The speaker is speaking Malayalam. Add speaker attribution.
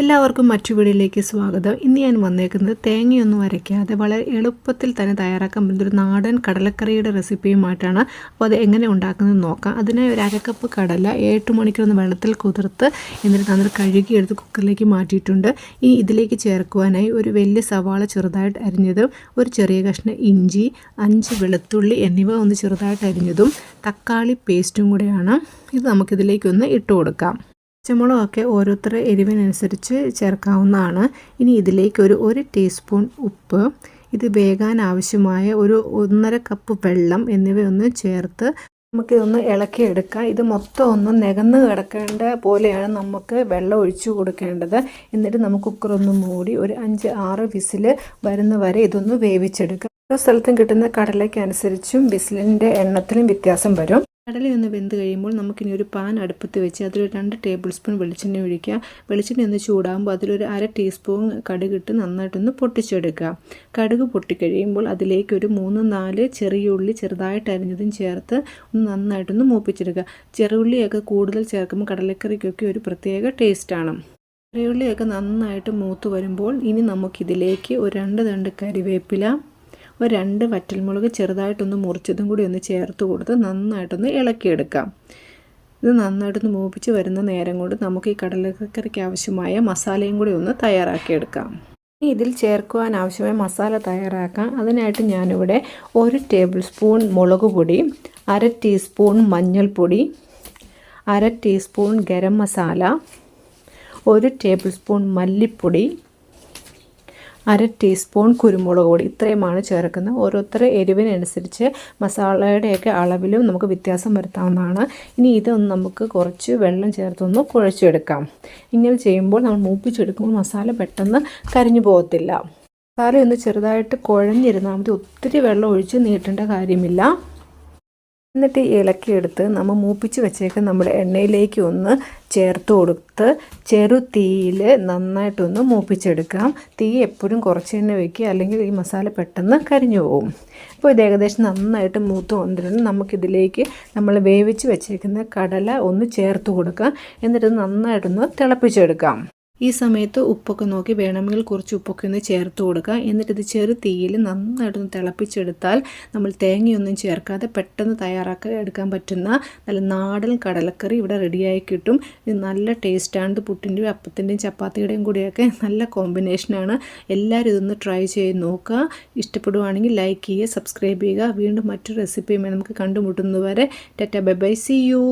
Speaker 1: എല്ലാവർക്കും മറ്റു വീഡിയോയിലേക്ക് സ്വാഗതം. ഇന്ന് ഞാൻ വന്നേക്കുന്നത് തേങ്ങയൊന്നും അരയ്ക്കാതെ വളരെ എളുപ്പത്തിൽ തന്നെ തയ്യാറാക്കാൻ പറ്റുന്ന ഒരു നാടൻ കടലക്കറിയുടെ റെസിപ്പിയുമായിട്ടാണ്. അപ്പോൾ അത് എങ്ങനെ ഉണ്ടാക്കുന്നത് നോക്കാം. അതിനായി ഒരു അരക്കപ്പ് കടല എട്ട് മണിക്കൂർ വെള്ളത്തിൽ കുതിർത്ത് എന്നിട്ട് നന്നായി കഴുകിയെടുത്ത് കുക്കറിലേക്ക് മാറ്റിയിട്ടുണ്ട്. ഇനി ഇതിലേക്ക് ചേർക്കുവാനായി ഒരു വലിയ സവാള ചെറുതായിട്ട് അരിഞ്ഞതും ഒരു ചെറിയ കഷ്ണം ഇഞ്ചി അഞ്ച് വെളുത്തുള്ളി എന്നിവ ഒന്ന് ചെറുതായിട്ട് അരിഞ്ഞതും തക്കാളി പേസ്റ്റും കൂടെയാണ്. ഇത് നമുക്കിതിലേക്കൊന്ന് ഇട്ട് കൊടുക്കാം. പച്ചമുളകൊക്കെ ഓരോരുത്തരുടെ എരിവിനനുസരിച്ച് ചേർക്കാവുന്നതാണ്. ഇനി ഇതിലേക്ക് ഒരു ഒരു ടീസ്പൂൺ ഉപ്പ് ഇത് വേകാൻ ആവശ്യമായ ഒരു ഒന്നര കപ്പ് വെള്ളം എന്നിവയൊന്ന് ചേർത്ത് നമുക്ക് ഇതൊന്ന് ഇളക്കിയെടുക്കാം. ഇത് മൊത്തം ഒന്ന് നികന്ന് കിടക്കേണ്ട പോലെയാണ് നമുക്ക് വെള്ളം ഒഴിച്ചു കൊടുക്കേണ്ടത്. എന്നിട്ട് നമുക്ക് കുക്കറൊന്ന് മൂടി ഒരു അഞ്ച് ആറ് വിസിൽ വരുന്ന വരെ ഇതൊന്ന് വേവിച്ചെടുക്കാം. ഓരോ സ്ഥലത്തും കിട്ടുന്ന കടലയ്ക്കനുസരിച്ചും വിസിലിന്റെ എണ്ണത്തിലും വ്യത്യാസം വരും. കടലയൊന്ന് വെന്ത് കഴിയുമ്പോൾ നമുക്കിനി ഒരു പാൻ അടുപ്പത്ത് വെച്ച് അതിലൊരു രണ്ട് ടേബിൾ സ്പൂൺ വെളിച്ചെണ്ണ ഒഴിക്കുക. വെളിച്ചെണ്ണ ഒന്ന് ചൂടാകുമ്പോൾ അതിലൊരു അര ടീസ്പൂൺ കടുകിട്ട് നന്നായിട്ടൊന്ന് പൊട്ടിച്ചെടുക്കുക. കടുക് പൊട്ടിക്കഴിയുമ്പോൾ അതിലേക്ക് ഒരു മൂന്ന് നാല് ചെറിയ ഉള്ളി ചെറുതായിട്ട് അരിഞ്ഞതും ചേർത്ത് ഒന്ന് നന്നായിട്ടൊന്ന് മൂപ്പിച്ചെടുക്കുക. ചെറുള്ളിയൊക്കെ കൂടുതൽ ചേർക്കുമ്പോൾ കടലക്കറിക്കൊക്കെ ഒരു പ്രത്യേക ടേസ്റ്റാണ് ചെറിയുള്ളിയൊക്കെ നന്നായിട്ട് മൂത്ത് വരുമ്പോൾ ഇനി നമുക്കിതിലേക്ക് ഒരു രണ്ട് തണ്ട് കരിവേപ്പില ഒരു രണ്ട് വറ്റൽമുളക് ചെറുതായിട്ടൊന്ന് മുറിച്ചതും കൂടി ഒന്ന് ചേർത്ത് കൊടുത്ത് നന്നായിട്ടൊന്ന് ഇളക്കിയെടുക്കാം. ഇത് നന്നായിട്ടൊന്ന് മൂപ്പിച്ച് വരുന്ന നേരം കൊണ്ട് നമുക്ക് ഈ കടലക്കറിക്ക് ആവശ്യമായ മസാലയും കൂടി ഒന്ന് തയ്യാറാക്കിയെടുക്കാം. ഇതിൽ ചേർക്കുവാൻ ആവശ്യമായ മസാല തയ്യാറാക്കാം. അതിനായിട്ട് ഞാനിവിടെ ഒരു ടേബിൾ സ്പൂൺ മുളക് പൊടി അര ടീസ്പൂൺ മഞ്ഞൾപ്പൊടി അര ടീസ്പൂൺ ഗരം മസാല ഒരു ടേബിൾ സ്പൂൺ മല്ലിപ്പൊടി അര ടീസ്പൂൺ കുരുമുളക് പൊടി. ഇത്രയുമാണ് ചേർക്കുന്നത്. ഓരോരുത്തരുടെ എരിവിനനുസരിച്ച് മസാലയുടെയൊക്കെ അളവിലും നമുക്ക് വ്യത്യാസം വരുത്താവുന്നതാണ്. ഇനി ഇതൊന്ന് നമുക്ക് കുറച്ച് വെള്ളം ചേർത്തൊന്ന് കുഴച്ചെടുക്കാം. ഇങ്ങനെ ചെയ്യുമ്പോൾ നമ്മൾ മൂപ്പിച്ചെടുക്കുമ്പോൾ മസാല പെട്ടെന്ന് കരിഞ്ഞു പോകത്തില്ല. മസാല ഒന്ന് ചെറുതായിട്ട് കുഴഞ്ഞിരുന്നാൽ മതി. ഒത്തിരി വെള്ളം ഒഴിച്ച് നീട്ടേണ്ട കാര്യമില്ല. എന്നിട്ട് ഇളക്കിയെടുത്ത് നമ്മൾ മൂപ്പിച്ച് വെച്ചേക്ക് നമ്മുടെ എണ്ണയിലേക്ക് ഒന്ന് ചേർത്ത് കൊടുത്ത് ചെറു തീയിൽ നന്നായിട്ടൊന്ന് മൂപ്പിച്ചെടുക്കാം. തീ എപ്പോഴും കുറച്ച് തന്നെ വയ്ക്കുക അല്ലെങ്കിൽ ഈ മസാല പെട്ടെന്ന് കരിഞ്ഞു പോകും അപ്പോൾ ഇത് ഏകദേശം നന്നായിട്ട് മൂത്ത് വന്നിട്ടുണ്ട്. നമുക്കിതിലേക്ക് നമ്മൾ വേവിച്ച് വെച്ചേക്കുന്ന കടല ഒന്ന് ചേർത്ത് കൊടുക്കാം. എന്നിട്ട് നന്നായിട്ടൊന്ന് തിളപ്പിച്ചെടുക്കാം. ഈ സമയത്ത് ഉപ്പൊക്കെ നോക്കി വേണമെങ്കിൽ കുറച്ച് ഉപ്പൊക്കെ ഒന്ന് ചേർത്ത് കൊടുക്കുക. എന്നിട്ട് ഇത് ചെറു തീയിൽ നന്നായിട്ടൊന്ന് തിളപ്പിച്ചെടുത്താൽ നമ്മൾ തേങ്ങയൊന്നും ചേർക്കാതെ പെട്ടെന്ന് തയ്യാറാക്കി എടുക്കാൻ പറ്റുന്ന നല്ല നാടൻ കടലക്കറി ഇവിടെ റെഡിയായി കിട്ടും. ഇത് നല്ല ടേസ്റ്റാണ്. ഇത് പുട്ടിന്റെയും അപ്പത്തിന്റെയും ചപ്പാത്തിയുടെയും കൂടിയൊക്കെ നല്ല കോമ്പിനേഷനാണ്. എല്ലാവരും ഇതൊന്ന് ട്രൈ ചെയ്ത് നോക്കുക. ഇഷ്ടപ്പെടുവാണെങ്കിൽ ലൈക്ക് ചെയ്യുക സബ്സ്ക്രൈബ് ചെയ്യുക. വീണ്ടും മറ്റൊരു റെസിപ്പിയുമായി നമുക്ക് കണ്ടുമുട്ടുന്നതുവരെ ടെറ്റ ബൈ സി യു